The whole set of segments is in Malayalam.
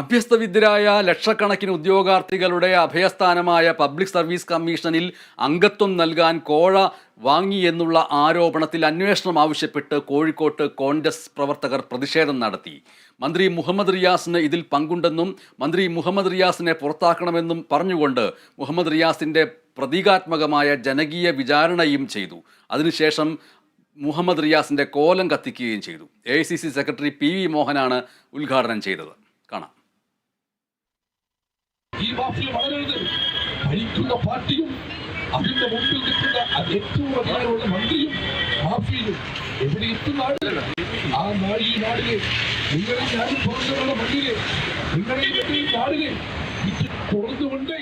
അഭ്യസ്തവിദ്യരായ ലക്ഷക്കണക്കിന് ഉദ്യോഗാർത്ഥികളുടെ അഭയസ്ഥാനമായ പബ്ലിക് സർവീസ് കമ്മീഷനിൽ അംഗത്വം നൽകാൻ കോഴ വാങ്ങി എന്നുള്ള ആരോപണത്തിൽ അന്വേഷണം ആവശ്യപ്പെട്ട് കോഴിക്കോട്ട് കോൺഗ്രസ് പ്രവർത്തകർ പ്രതിഷേധം നടത്തി. മന്ത്രി മുഹമ്മദ് റിയാസിന് ഇതിൽ പങ്കുണ്ടെന്നും മന്ത്രി മുഹമ്മദ് റിയാസിനെ പുറത്താക്കണമെന്നും പറഞ്ഞുകൊണ്ട് മുഹമ്മദ് റിയാസിന്റെ പ്രതീകാത്മകമായ ജനകീയ വിചാരണയും ചെയ്തു. അതിനുശേഷം മുഹമ്മദ് റിയാസിന്റെ കോലം കത്തിക്കുകയും ചെയ്തു. എ സെക്രട്ടറി പി മോഹനാണ് ഉദ്ഘാടനം ചെയ്തത്. ഈ മാഫിയ വളരരുത് ഭരിക്കുന്ന പാർട്ടിയും അതിന്റെ മുമ്പിൽ നിൽക്കുന്ന ഏറ്റവും അധികാരമുള്ള മന്ത്രിയും മാഫിയയും എവിടെ എത്തുന്നാണ് ആ നാട് ഈ നാടിനെ നിങ്ങളെ ഞാനും പുറത്തുള്ള മണ്ണിലെ നിങ്ങളെ നാടിനെ തുറന്നുകൊണ്ടേ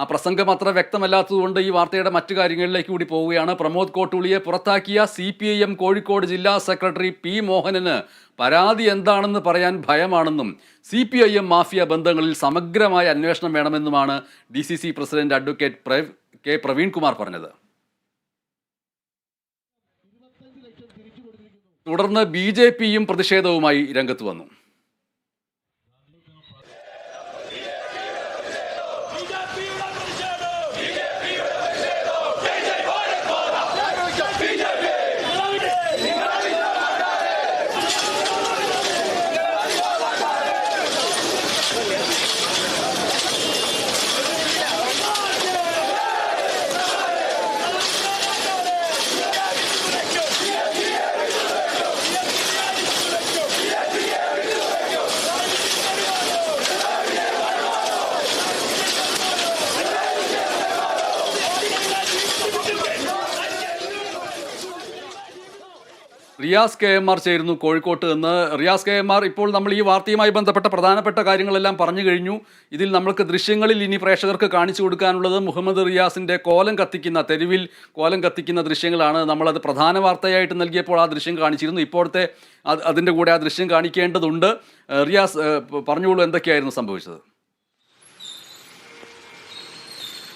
ആ പ്രസംഗം അത്ര വ്യക്തമല്ലാത്തതുകൊണ്ട് ഈ വാർത്തയുടെ മറ്റു കാര്യങ്ങളിലേക്ക് കൂടി പോവുകയാണ്. പ്രമോദ് കോട്ടൂളിയെ പുറത്താക്കിയ C P I M Kozhikode ജില്ലാ സെക്രട്ടറി പി മോഹനന് പരാതി എന്താണെന്ന് പറയാൻ ഭയമാണെന്നും C P I M mafia ബന്ധങ്ങളിൽ സമഗ്രമായ അന്വേഷണം വേണമെന്നുമാണ് D C C president advocate K Praveen Kumar പറഞ്ഞത്. തുടർന്ന് ബി ജെ പിയും പ്രതിഷേധവുമായി രംഗത്ത് വന്നു. റിയാസ് കെ എം ആർ ചേരുന്നു കോഴിക്കോട്ട് നിന്ന് റിയാസ് കെ എം ആർ ഇപ്പോൾ നമ്മൾ ഈ വാർത്തയുമായി ബന്ധപ്പെട്ട പ്രധാനപ്പെട്ട കാര്യങ്ങളെല്ലാം പറഞ്ഞു കഴിഞ്ഞു. ഇതിൽ നമ്മൾക്ക് ദൃശ്യങ്ങളിൽ ഇനി പ്രേക്ഷകർക്ക് കാണിച്ചു കൊടുക്കാനുള്ളത് മുഹമ്മദ് റിയാസിന്റെ കോലം കത്തിക്കുന്ന തെരുവിൽ കോലം കത്തിക്കുന്ന ദൃശ്യങ്ങളാണ്. നമ്മളത് പ്രധാന വാർത്തയായിട്ട് നൽകിയപ്പോൾ ആ ദൃശ്യം കാണിച്ചിരുന്നു. ഇപ്പോഴത്തെ അത് അതിന്റെ കൂടെ ആ ദൃശ്യം കാണിക്കേണ്ടതുണ്ട്. റിയാസ് പറഞ്ഞോളൂ എന്തൊക്കെയായിരുന്നു സംഭവിച്ചത്?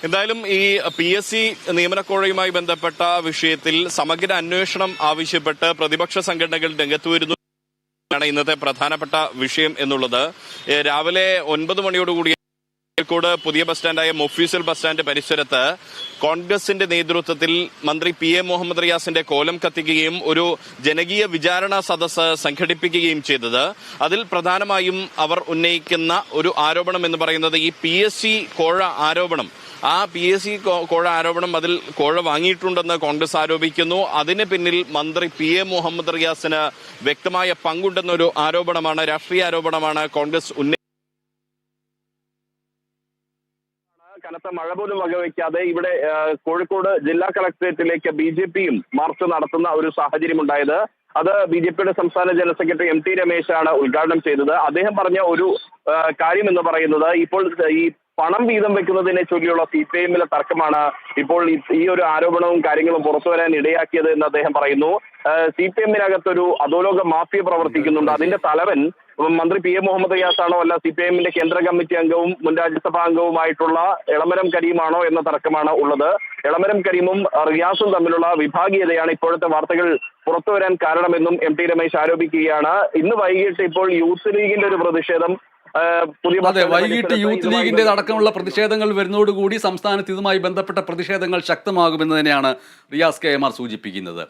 എന്തായാലും ഈ പി എസ് സി നിയമനക്കോഴയുമായി ബന്ധപ്പെട്ട വിഷയത്തിൽ സമഗ്ര അന്വേഷണം ആവശ്യപ്പെട്ട് പ്രതിപക്ഷ സംഘടനകൾ രംഗത്ത് വരുന്നു. ആണ് ഇന്നത്തെ പ്രധാനപ്പെട്ട വിഷയം എന്നുള്ളത്. രാവിലെ ഒൻപത് മണിയോടുകൂടി കോഴിക്കോട് പുതിയ ബസ് സ്റ്റാൻഡായ മൊഫീസൽ ബസ് സ്റ്റാൻഡ് പരിസരത്ത് കോൺഗ്രസിന്റെ നേതൃത്വത്തിൽ മന്ത്രി പി എ മുഹമ്മദ് റിയാസിന്റെ കോലം കത്തിക്കുകയും ഒരു ജനകീയ വിചാരണ സദസ്സ് സംഘടിപ്പിക്കുകയും ചെയ്തത്. അതിൽ പ്രധാനമായും അവർ ഉന്നയിക്കുന്ന ഒരു ആരോപണം എന്ന് പറയുന്നത് ഈ പി കോഴ ആരോപണം. ആ പി എസ് സി കോഴ ആരോപണം അതിൽ കോഴ വാങ്ങിയിട്ടുണ്ടെന്ന് കോൺഗ്രസ് ആരോപിക്കുന്നു. അതിന് പിന്നിൽ മന്ത്രി പി എ മുഹമ്മദ് റിയാസിന് വ്യക്തമായ പങ്കുണ്ടെന്നൊരു ആരോപണമാണ് രാഷ്ട്രീയ ആരോപണമാണ് കോൺഗ്രസ് ഉന്നയിച്ചത്. കനത്ത മഴ പോലും വകവയ്ക്കാതെ ഇവിടെ കോഴിക്കോട് ജില്ലാ കളക്ടറേറ്റിലേക്ക് ബി ജെ പിയും മാർച്ച് നടത്തുന്ന ഒരു സാഹചര്യം ഉണ്ടായത് അത് ബി ജെ പിയുടെ സംസ്ഥാന ജനറൽ സെക്രട്ടറി എം ടി രമേശാണ് ഉദ്ഘാടനം ചെയ്തത്. അദ്ദേഹം പറഞ്ഞ ഒരു കാര്യം എന്ന് പറയുന്നത് ഇപ്പോൾ ഈ പണം വീതം വെക്കുന്നതിനെ ചൊല്ലിയുള്ള സി പി എമ്മിലെ തർക്കമാണ് ഇപ്പോൾ ഈ- ഒരു ആരോപണവും കാര്യങ്ങളും പുറത്തു വരാൻ ഇടയാക്കിയത് എന്ന് അദ്ദേഹം പറയുന്നു. സി പി എമ്മിനകത്തൊരു അധോലോക മാഫിയ പ്രവർത്തിക്കുന്നുണ്ട്. അതിന്റെ തലവൻ മന്ത്രി പി എ മുഹമ്മദ് റിയാസാണോ അല്ല സി പി എമ്മിന്റെ കേന്ദ്ര കമ്മിറ്റി അംഗവും മുൻ രാജ്യസഭാ അംഗവുമായിട്ടുള്ള എളമരം കരീമാണോ എന്ന തർക്കമാണ് ഉള്ളത്. എളമരം കരീമും റിയാസും തമ്മിലുള്ള വിഭാഗീയതയാണ് ഇപ്പോഴത്തെ വാർത്തകൾ പുറത്തു വരാൻ കാരണമെന്നും എം ടി രമേശ് ആരോപിക്കുകയാണ്. ഇന്ന് വൈകിട്ട് ഇപ്പോൾ യൂത്ത് ലീഗിന്റെ ഒരു പ്രതിഷേധം അതെ വൈകിട്ട് യൂത്ത് ലീഗിന്റെ അടക്കമുള്ള പ്രതിഷേധങ്ങൾ വരുന്നതോടുകൂടി സംസ്ഥാനത്ത് ഇതുമായി ബന്ധപ്പെട്ട പ്രതിഷേധങ്ങൾ ശക്തമാകുമെന്ന് തന്നെയാണ് റിയാസ് കെ എം ആർ സൂചിപ്പിക്കുന്നത്.